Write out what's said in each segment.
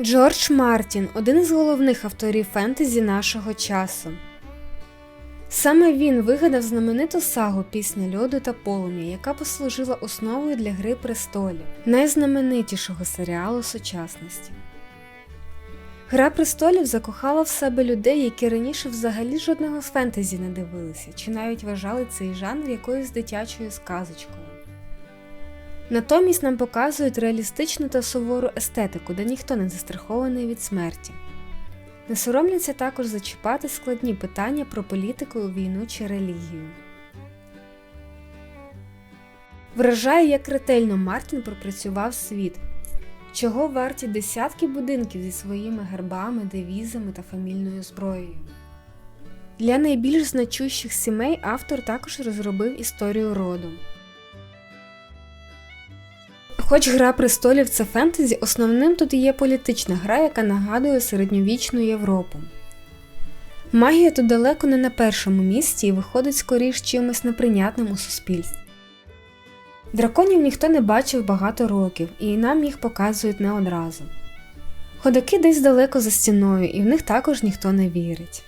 Джордж Мартін один з головних авторів фентезі нашого часу. Саме він вигадав знамениту сагу Пісня льоду та полум'я, яка послужила основою для Гри престолів, найзнаменитішого серіалу сучасності. Гра престолів закохала в себе людей, які раніше взагалі жодного фентезі не дивилися, чи навіть вважали цей жанр якоюсь дитячою сказочкою. Натомість нам показують реалістичну та сувору естетику, де ніхто не застрахований від смерті. Не соромляться також зачіпати складні питання про політику, війну чи релігію. Вражає, як ретельно Мартін пропрацював світ, чого варті десятки будинків зі своїми гербами, девізами та фамільною зброєю. Для найбільш значущих сімей автор також розробив історію роду. Хоч Гра престолів це фентезі, основним тут є політична гра, яка нагадує середньовічну Європу. Магія тут далеко не на першому місці і виходить скоріш чимось неприйнятним у суспільстві. Драконів ніхто не бачив багато років, і нам їх показують не одразу. Ходаки десь далеко за стіною, і в них також ніхто не вірить.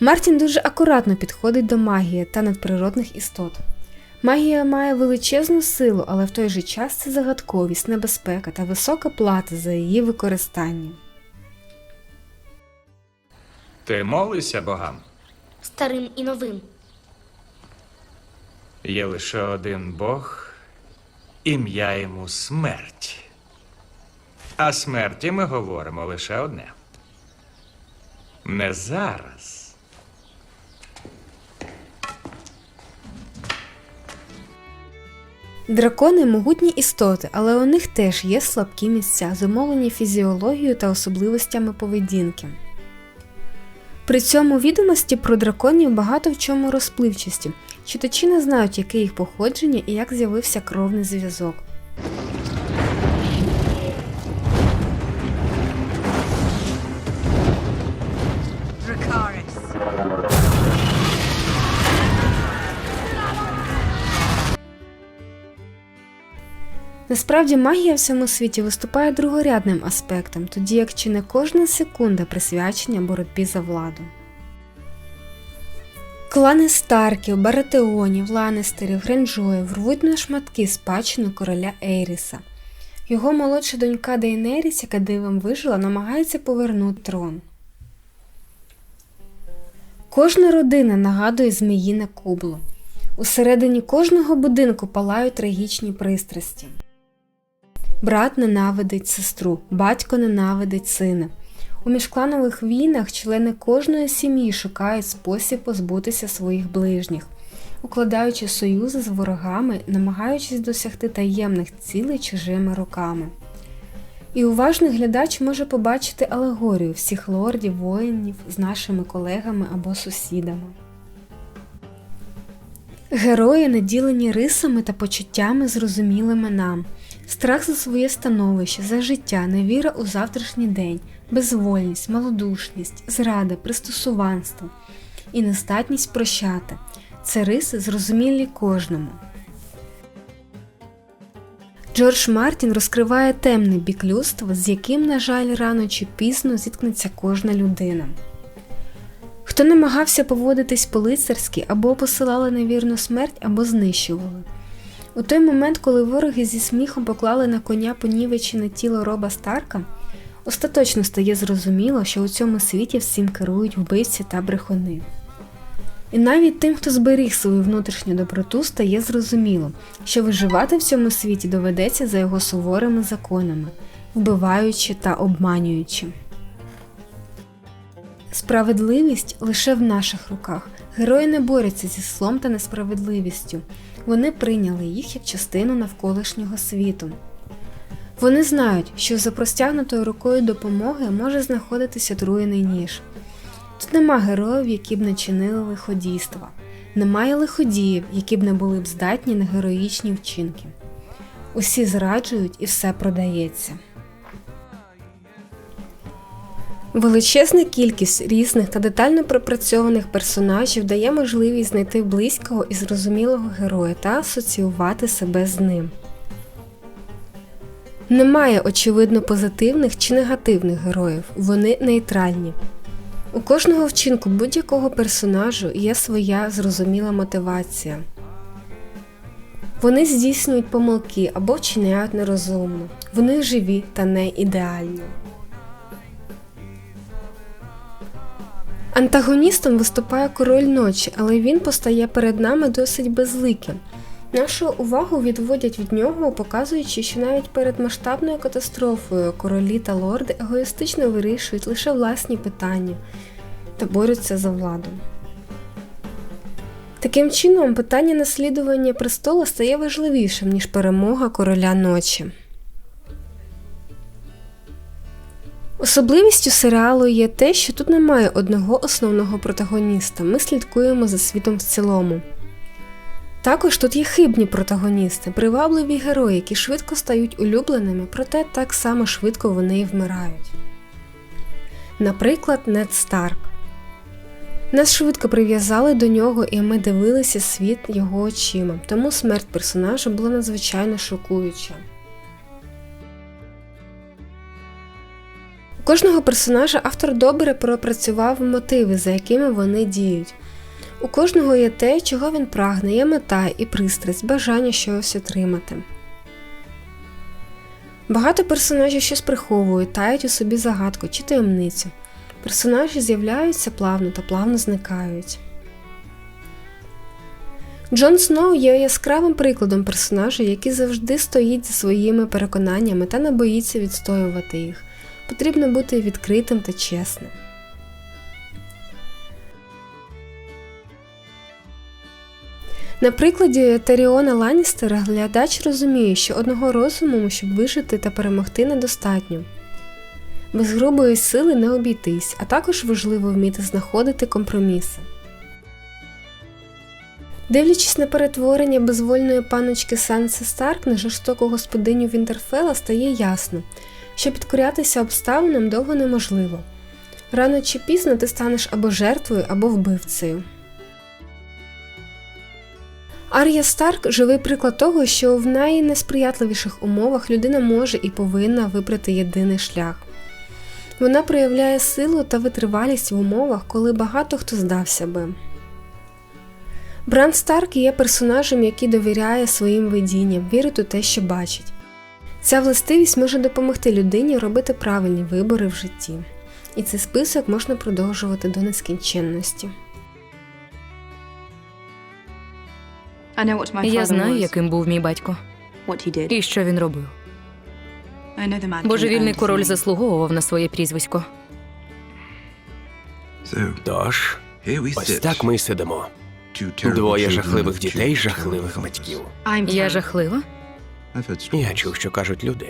Мартін дуже акуратно підходить до магії та надприродних істот. Магія має величезну силу, але в той же час це загадковість, небезпека та висока плата за її використання. Ти молишся богам? старим і новим. Є лише один Бог, ім'я йому смерть. А смерті ми говоримо лише одне. Не зараз. Дракони могутні істоти, але у них теж є слабкі місця, зумовлені фізіологією та особливостями поведінки. При цьому відомості про драконів багато в чому розпливчасті. Читачі не знають, яке їх походження і як з'явився кровний зв'язок. Насправді магія в цьому світі виступає другорядним аспектом, тоді як чи не кожна секунда присвячення боротьбі за владу. Клани Старків, Баратеонів, Ланестерів, Гренджоїв рвуть на шматки спадщину короля Ейріса. Його молодша донька Дейнеріс, яка дивом вижила, намагається повернути трон. Кожна родина нагадує зміїне кубло. Усередині кожного будинку палають трагічні пристрасті. Брат ненавидить сестру, батько ненавидить сина. У міжкланових війнах члени кожної сім'ї шукають спосіб позбутися своїх ближніх, укладаючи союзи з ворогами, намагаючись досягти таємних цілей чужими руками. І уважний глядач може побачити алегорію всіх лордів, воїнів з нашими колегами або сусідами. Герої наділені рисами та почуттями, зрозумілими нам, страх за своє становище, за життя, невіра у завтрашній день, безвольність, малодушність, зрада, пристосуванство і нездатність прощати це риси, зрозумілі кожному. Джордж Мартін розкриває темний бік людства, з яким, на жаль, рано чи пізно зіткнеться кожна людина. Хто намагався поводитись по-лицарськи або посилали на вірну смерть, або знищували. У той момент, коли вороги зі сміхом поклали на коня понівечене тіло роба Старка, остаточно стає зрозуміло, що у цьому світі всім керують вбивці та брехуни. І навіть тим, хто зберіг свою внутрішню доброту, стає зрозуміло, що виживати в цьому світі доведеться за його суворими законами, вбиваючи та обманюючи. Справедливість лише в наших руках. Герої не борються зі злом та несправедливістю. Вони прийняли їх як частину навколишнього світу. Вони знають, що за простягнутою рукою допомоги може знаходитися отруєний ніж. Тут нема героїв, які б не чинили лиходійства, немає лиходіїв, які б не були б здатні на героїчні вчинки. Усі зраджують і все продається. Величезна кількість різних та детально пропрацьованих персонажів дає можливість знайти близького і зрозумілого героя та асоціювати себе з ним. Немає очевидно позитивних чи негативних героїв, вони нейтральні. У кожного вчинку будь-якого персонажу є своя зрозуміла мотивація. Вони здійснюють помилки або вчиняють нерозумно. Вони живі та не ідеальні. Антагоністом виступає король ночі, але він постає перед нами досить безликим. Нашу увагу відводять від нього, показуючи, що навіть перед масштабною катастрофою королі та лорди егоїстично вирішують лише власні питання та борються за владу. Таким чином, питання наслідування престола стає важливішим, ніж перемога короля ночі. Особливістю серіалу є те, що тут немає одного основного протагоніста. Ми слідкуємо за світом в цілому. Також тут є хибні протагоністи, привабливі герої, які швидко стають улюбленими, проте так само швидко вони і вмирають. Наприклад, Нед Старк. Нас швидко прив'язали до нього, і ми дивилися світ його очима, тому смерть персонажа була надзвичайно шокуюча. Кожного персонажа автор добре пропрацював мотиви, за якими вони діють. У кожного є те, чого він прагне, є мета і пристрасть, бажання щось отримати. Багато персонажів щось приховують, таять у собі загадку чи таємницю. Персонажі з'являються плавно та плавно зникають. Джон Сноу є яскравим прикладом персонажа, який завжди стоїть за своїми переконаннями та не боїться відстоювати їх. Потрібно бути відкритим та чесним. На прикладі Теріона Ланністера глядач розуміє, що одного розуму, щоб вижити та перемогти, недостатньо. Без грубої сили не обійтись, а також важливо вміти знаходити компроміси. Дивлячись на перетворення безвольної паночки Санси Старк на жорстоку господиню Вінтерфела, стає ясно, що підкорятися обставинам довго неможливо. Рано чи пізно ти станеш або жертвою, або вбивцею. Ар'я Старк живий приклад того, що в найнесприятливіших умовах людина може і повинна вибрати єдиний шлях. Вона проявляє силу та витривалість в умовах, коли багато хто здався би. Бран Старк є персонажем, який довіряє своїм видінням, вірить у те, що бачить. Ця властивість може допомогти людині робити правильні вибори в житті, і цей список можна продовжувати до нескінченності. Я знаю, яким був мій батько і що він робив. Божевільний король заслуговував на своє прізвисько. Тож, ось так ми й сидимо. Двоє жахливих дітей, жахливих батьків. Я жахлива. Я чув, що кажуть люди.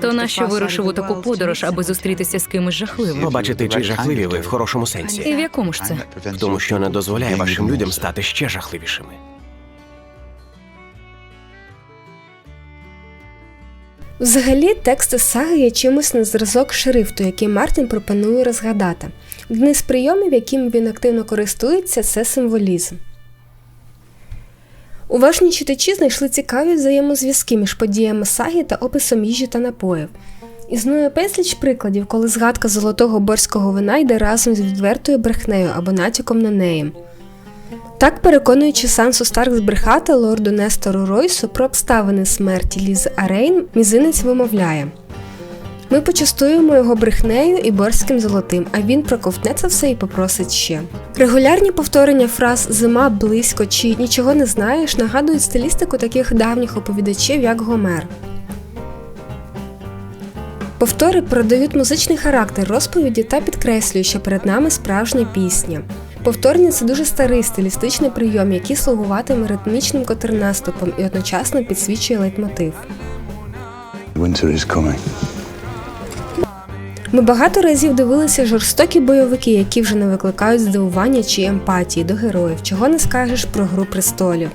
То нащо вирушив у таку подорож, аби зустрітися з кимось жахливим? Побачити, чи жахливі ви в хорошому сенсі. І в якому ж це? В тому, що не дозволяє вашим людям стати ще жахливішими. Взагалі, тексти саги є чимось на зразок шрифту, який Мартін пропонує розгадати. Один з прийомів, яким він активно користується, це символізм. Уважні читачі знайшли цікаві взаємозв'язки між подіями саги та описом їжі та напоїв. Існує безліч прикладів, коли згадка золотого борського вина йде разом з відвертою брехнею або натяком на неї. Так, переконуючи Сансу Старк збрехати лорду Нестору Ройсу про обставини смерті Лізи Арейн, мізинець вимовляє Ми почастуємо його брехнею і борським золотим, а він проковтне це все і попросить ще. Регулярні повторення фраз зима близько чи нічого не знаєш нагадують стилістику таких давніх оповідачів, як Гомер. Повтори передають музичний характер розповіді та підкреслюють, що перед нами справжня пісня. Повторення це дуже старий стилістичний прийом, який слугуватиме ритмічним контрнаступом і одночасно підсвічує лейтмотив. Winter is coming. Ми багато разів дивилися жорстокі бойовики, які вже не викликають здивування чи емпатії до героїв, чого не скажеш про гру престолів.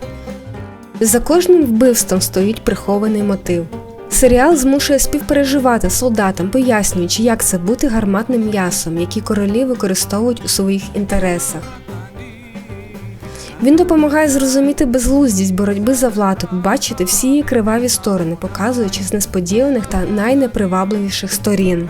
За кожним вбивством стоїть прихований мотив. Серіал змушує співпереживати солдатам, пояснюючи, як це бути гарматним м'ясом, які королі використовують у своїх інтересах. Він допомагає зрозуміти безглуздість боротьби за владу, бачити всі її криваві сторони, показуючи з несподіваних та найнепривабливіших сторін.